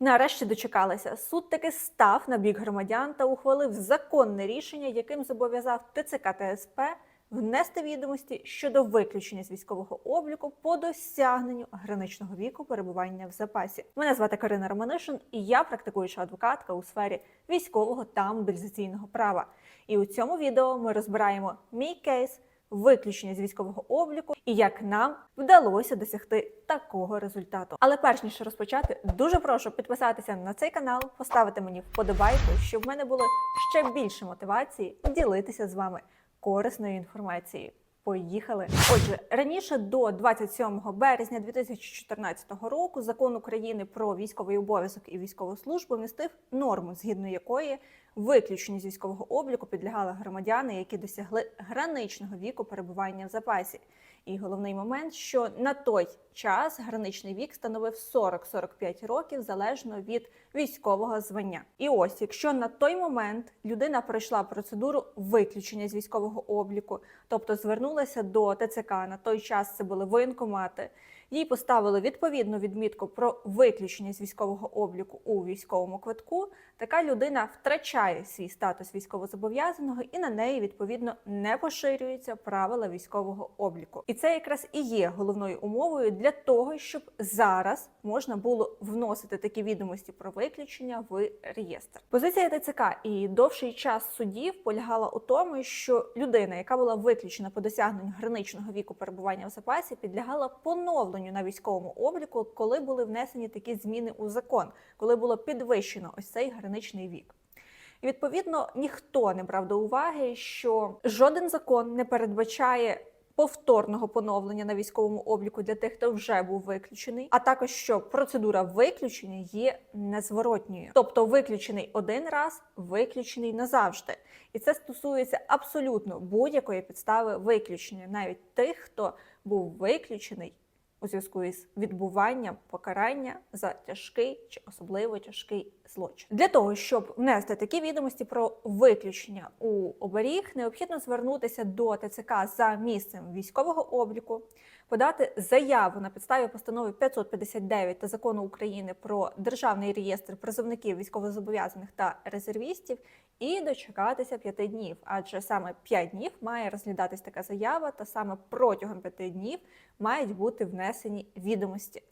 Нарешті дочекалися. Суд таки став на бік громадян та ухвалив законне рішення, яким зобов'язав ТЦК та внести відомості щодо виключення з військового обліку по досягненню граничного віку перебування в запасі. Мене звати Карина Романишин, і я практикуюча адвокатка у сфері військового та мобілізаційного права. І у цьому відео ми розбираємо мій кейс. Виключення з військового обліку і як нам вдалося досягти такого результату. Але перш ніж розпочати, дуже прошу підписатися на цей канал, поставити мені вподобайку, щоб в мене було ще більше мотивації ділитися з вами корисною інформацією. Поїхали. Отже, раніше до 27 березня 2014 року закон України про військовий обов'язок і військову службу містив норму, згідно якої виключенню з військового обліку підлягали громадяни, які досягли граничного віку перебування в запасі. І головний момент, що на той час граничний вік становив 40-45 років залежно від військового звання. І ось, якщо на той момент людина пройшла процедуру виключення з військового обліку, тобто звернулася до ТЦК, на той час це були воєнкомати, їй поставили відповідну відмітку про виключення з військового обліку у військовому квитку. Така людина втрачає свій статус військовозобов'язаного і на неї відповідно не поширюються правила військового обліку. І це якраз і є головною умовою для того, щоб зараз можна було вносити такі відомості про виключення в реєстр. Позиція ТЦК і довший час судів полягала у тому, що людина, яка була виключена по досягненню граничного віку перебування в запасі, підлягала поновленню на військовому обліку, коли були внесені такі зміни у закон, коли було підвищено ось цей граничний вік. І відповідно ніхто не брав до уваги, що жоден закон не передбачає повторного поновлення на військовому обліку для тих, хто вже був виключений, а також що процедура виключення є незворотньою, тобто виключений один раз, виключений назавжди. І це стосується абсолютно будь-якої підстави виключення, навіть тих, хто був виключений у зв'язку із відбуванням покарання за тяжкий чи особливо тяжкий злочин. Для того щоб внести такі відомості про виключення у оберіг, необхідно звернутися до ТЦК за місцем військового обліку, подати заяву на підставі постанови 559 та закону України про державний реєстр призовників військовозобов'язаних та резервістів і дочекатися п'яти днів, адже саме п'ять днів має розглядатись така заява, та саме протягом п'яти днів мають бути внесені відомості.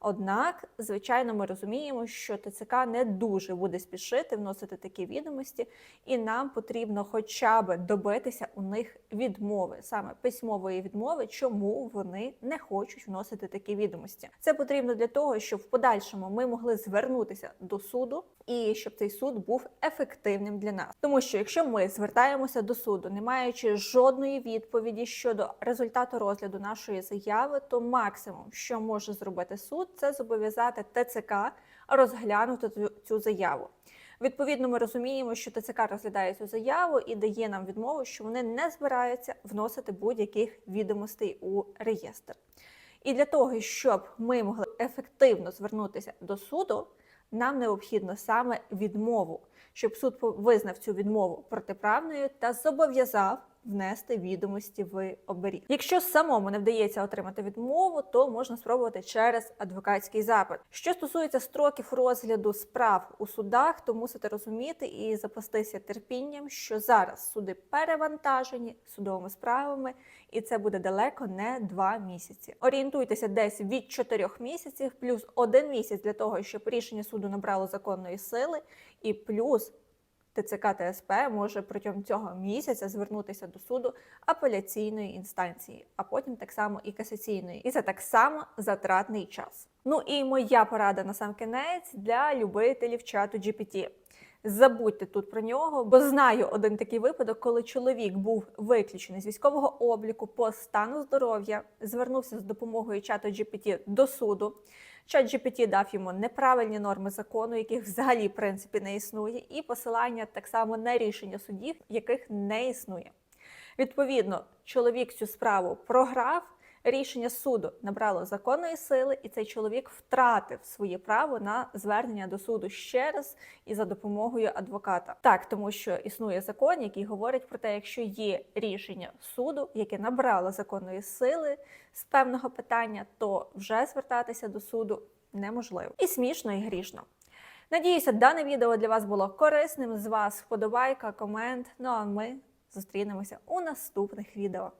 Однак, звичайно, ми розуміємо, що ТЦК не дуже буде спішити вносити такі відомості, і нам потрібно хоча б добитися у них відмови, саме письмової відмови, чому вони не хочуть вносити такі відомості. Це потрібно для того, щоб в подальшому ми могли звернутися до суду і щоб цей суд був ефективним для нас. Тому що якщо ми звертаємося до суду, не маючи жодної відповіді щодо результату розгляду нашої заяви, то максимум, що може зробити суд, це зобов'язати ТЦК розглянути цю- заяву. Відповідно, ми розуміємо, що ТЦК розглядає цю заяву і дає нам відмову, що вони не збираються вносити будь-яких відомостей у реєстр. І для того, щоб ми могли ефективно звернутися до суду, нам необхідно саме відмову, щоб суд визнав цю відмову протиправною та зобов'язав внести відомості в оберіг. Якщо самому не вдається отримати відмову, то можна спробувати через адвокатський запит. Що стосується строків розгляду справ у судах, то мусите розуміти і запастися терпінням, що зараз суди перевантажені судовими справами, і це буде далеко не два місяці. Орієнтуйтеся десь від чотирьох місяців, плюс один місяць для того, щоб рішення суду набрало законної сили, і плюс ТЦК СП може протягом цього місяця звернутися до суду апеляційної інстанції, а потім так само і касаційної. І це так само затратний час. Ну і моя порада на сам кінець для любителів чату GPT. Забудьте тут про нього, бо знаю один такий випадок, коли чоловік був виключений з військового обліку по стану здоров'я, звернувся з допомогою чату GPT до суду. Чат GPT дав йому неправильні норми закону, яких взагалі в принципі не існує, і посилання так само на рішення судів, яких не існує. Відповідно, чоловік цю справу програв. Рішення суду набрало законної сили, і цей чоловік втратив своє право на звернення до суду ще раз і за допомогою адвоката. Так, тому що існує закон, який говорить про те, якщо є рішення суду, яке набрало законної сили з певного питання, то вже звертатися до суду неможливо. І смішно, і грішно. Надіюся, дане відео для вас було корисним. З вас вподобайка, комент. Ну а ми зустрінемося у наступних відео.